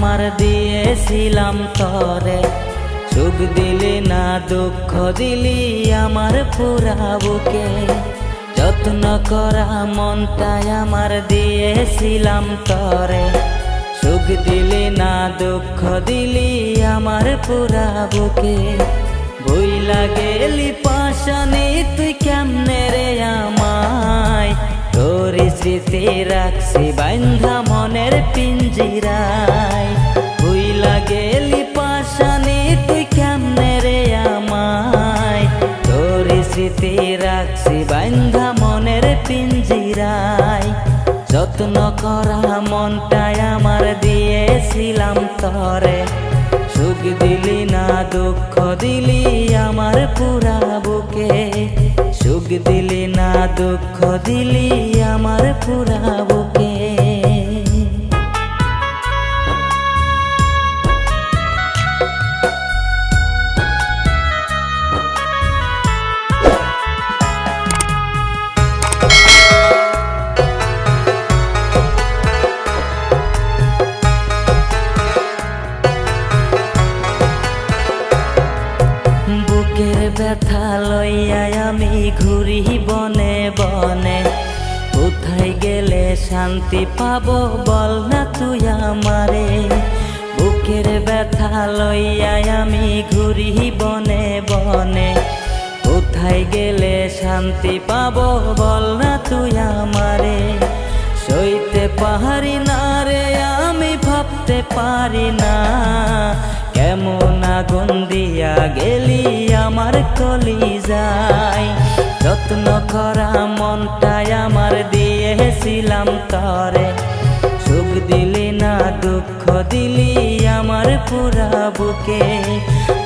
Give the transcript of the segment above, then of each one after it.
আমার দিয়েছিলাম তরে। সুখ দিলি না, দুঃখ দিলি আমার পুরা বুকে। যত্ন করা মনটাই আমার দিয়েছিলাম তরে। সুখ দিলি না, দুঃখ দিলি আমার পুরা বুকে। বই লাগেলি পাশানি, তুই কেমনে রে আমায়? তোর স্মৃতি রাখছি বান্ধা মনের পিঞ্জিরায়। বই লাগেলি পাশানি তুই কেমনে রে আমায়? তোর স্মৃতি রাখছি বান্ধা মনের পিঞ্জিরায়। যত্ন করা মনটাই আমার দিয়েছিলাম তরে। সুখ দিলি না, দুঃখ দিলি আমার পুরা বুকে। সুখ দিলি না দুঃখ দিলি আমার পুরা বুকে বনে। কোথায় গেলে শান্তি পাবো বল না তুই আমারে। বুকের ব্যথা লইয়া আমি ঘুরি বনে বনে। কোথায় গেলে শান্তি পাবো বল না তুই আমারে। সইতে পারি না রে, আমি ভাবতে পারি না। কেমন আগুন দিয়া গেলি আমার কলি যায় যত্ন করা মনটাই আমার দিয়েছিলাম তরে। সুখ দিলি না, দুঃখ দিলি আমার পুরা বুকে।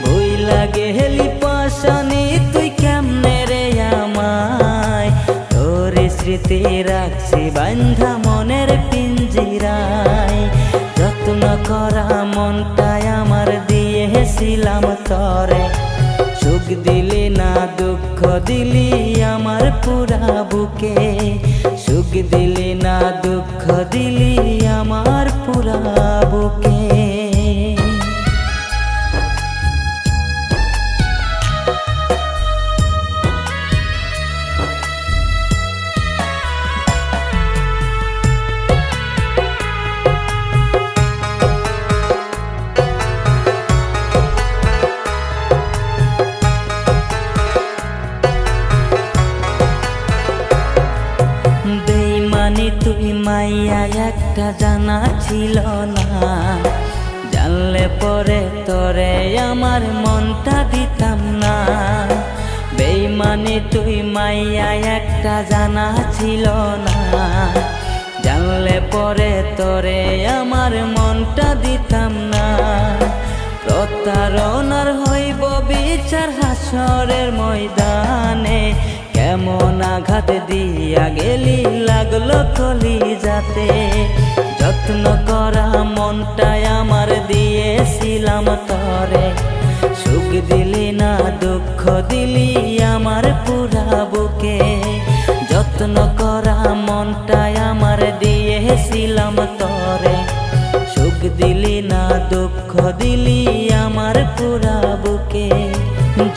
বই লাগে হেলি পাশানি তুই কেমনে রে আমায়? তোর স্মৃতি রাখছি বান্ধা মনের পিঞ্জিরায়। যত্ন করা মনটাই আমার দিয়েছিলাম তরে। সুখ দিলি না, দুঃখ দিলি আমার পুরা বুকে। সুখ দিলি না দুঃখ দিলি আমার পুরা বুকে। একটা জানা ছিল না। জানলে পরে তোরে আমার মনটা দিতাম না। বেইমানি তুই মাইয়া, একটা জানা ছিল না। জানলে পরে তোরে আমার মনটা দিতাম না। প্রতারণার হইব বিচার হাসরের ময়দানে। কেমন আঘাত দিয়া গেলি, লাগল কলি যাতে। যত্ন করা মনটাই আমার দিয়েছিলাম তরে। সুখ দিলি না, দুঃখ দিলি আমার পুরা বুকে। যত্ন করা মনটাই আমার দিয়েছিলাম তরে। সুখ দিলি না, দুঃখ দিলি আমার পুরা বুকে।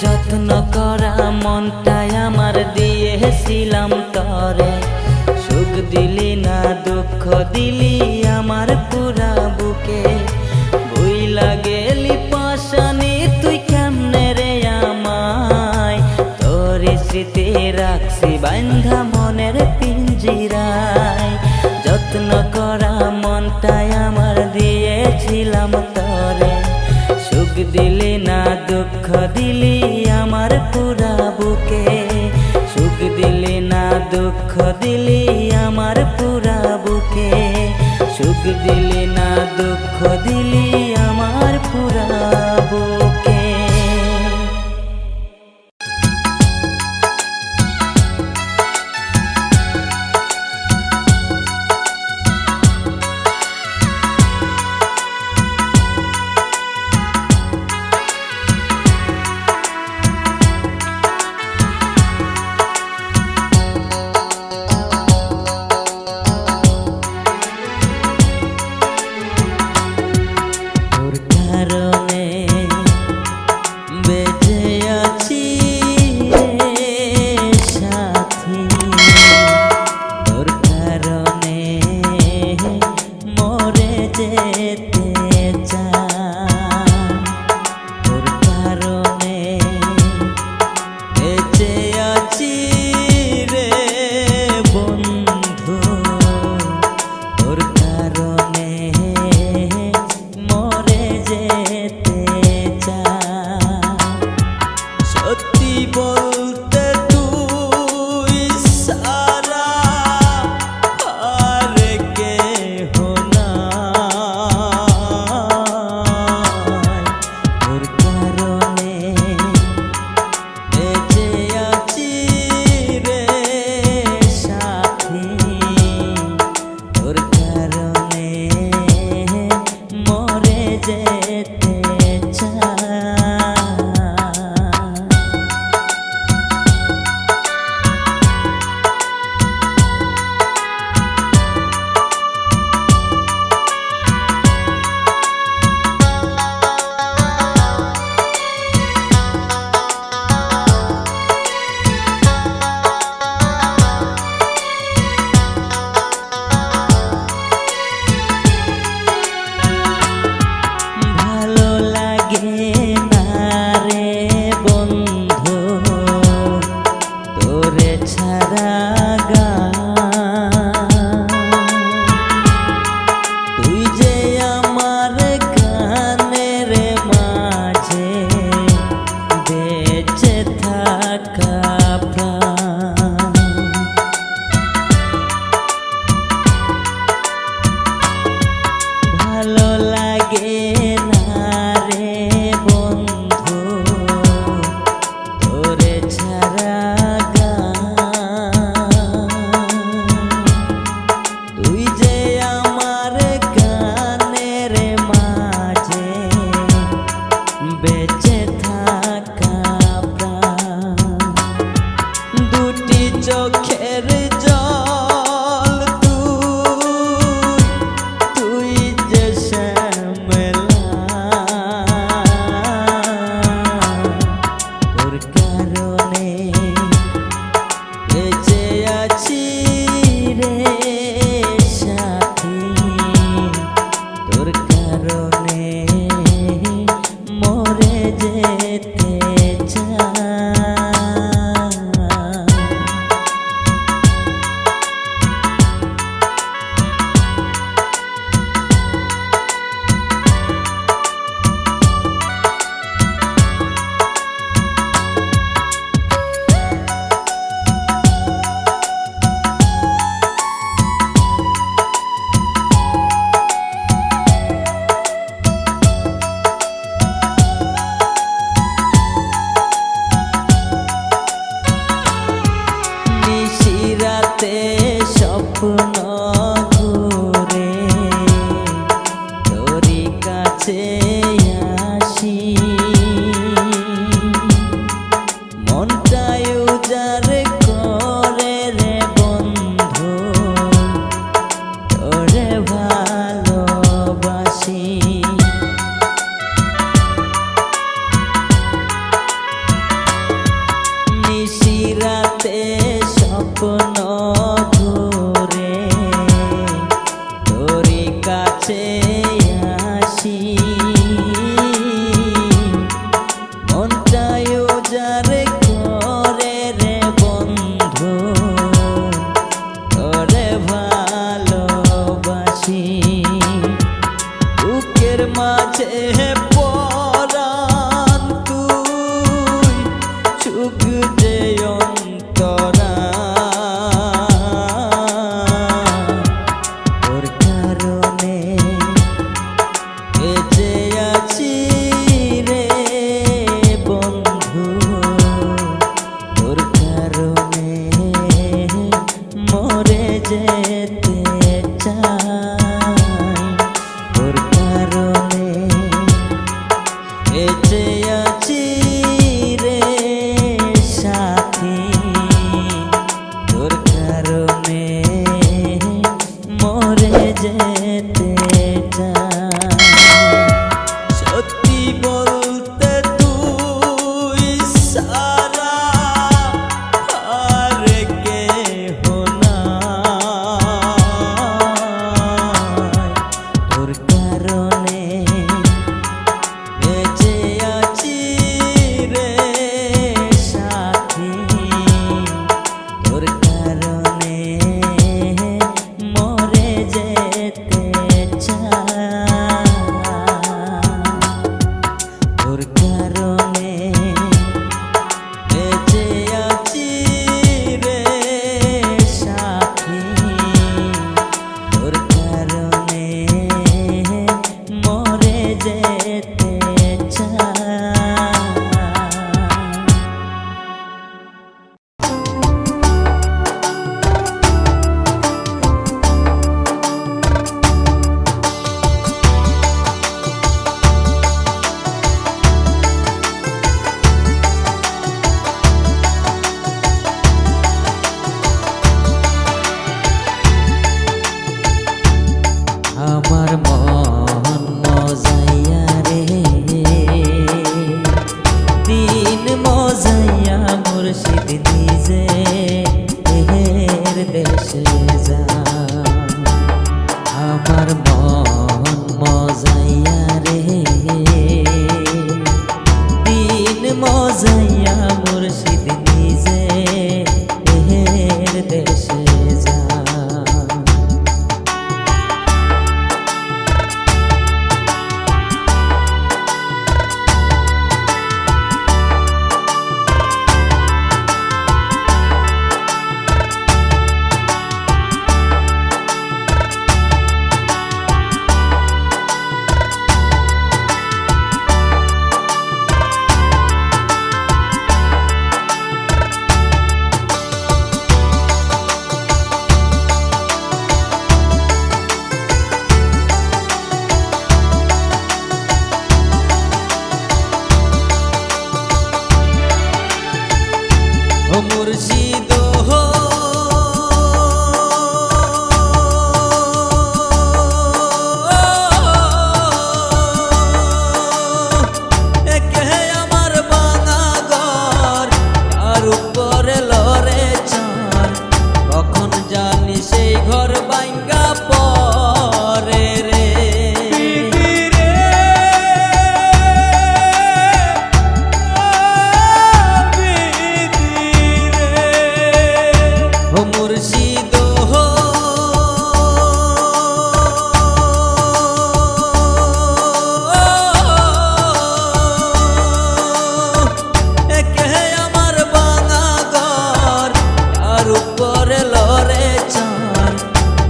যত্ন করা মনটাই আমার দিয়েছিলাম তরে। সুখ দিলি না, দুঃখ দিলি আমার পুরা বুকে। বই লাগেলি পাশানি তুই কেমনে রে আমায়? তোর স্মৃতি রাখছি বান্ধা মনের পিঞ্জিরায়। যত্ন করা মনটাই আমার দিয়েছিলাম তরে। সুখ দিলি না, দুঃখ দিলি আমার পুরা বুকে। দুঃখ দিলি আমার পুরা বুকে সুখ দিলি না দুঃখ দিলি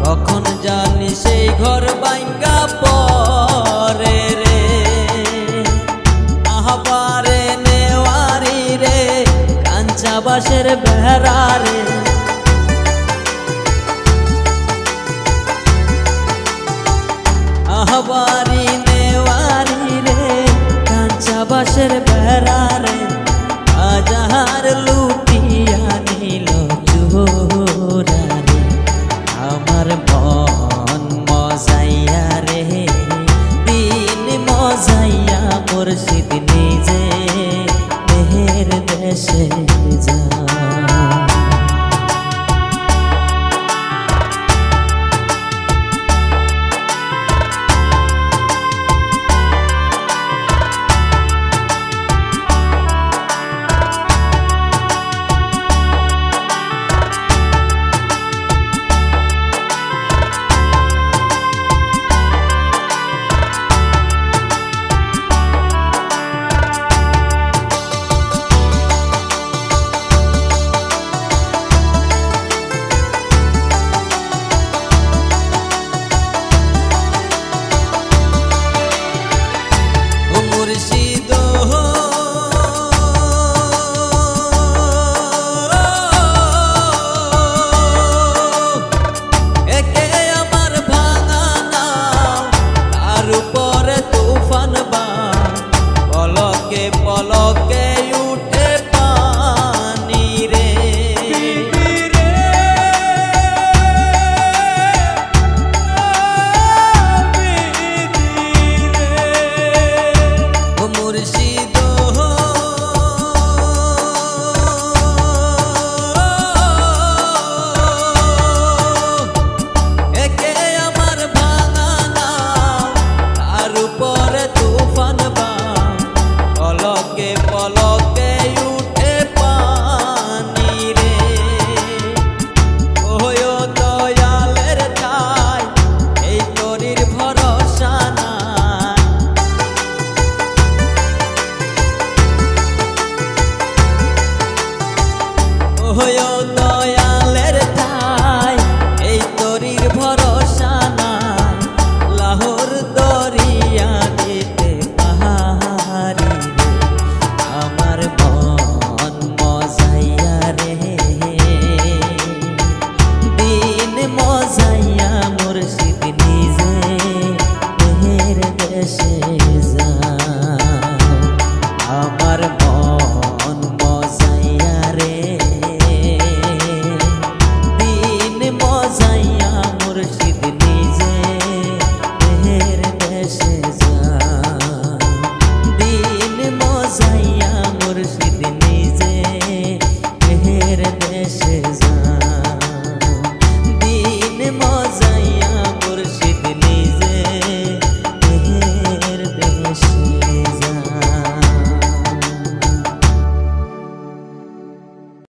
কখন জানি সেই ঘর বাইঙ্গা পরে রে। আহবারে নেওয়ারি রে, কাঞ্চা বাসের বেড়া রে। আহবারি নেওয়ারি রে, কাঞ্চা বাসের বেড়া আজাহার 你在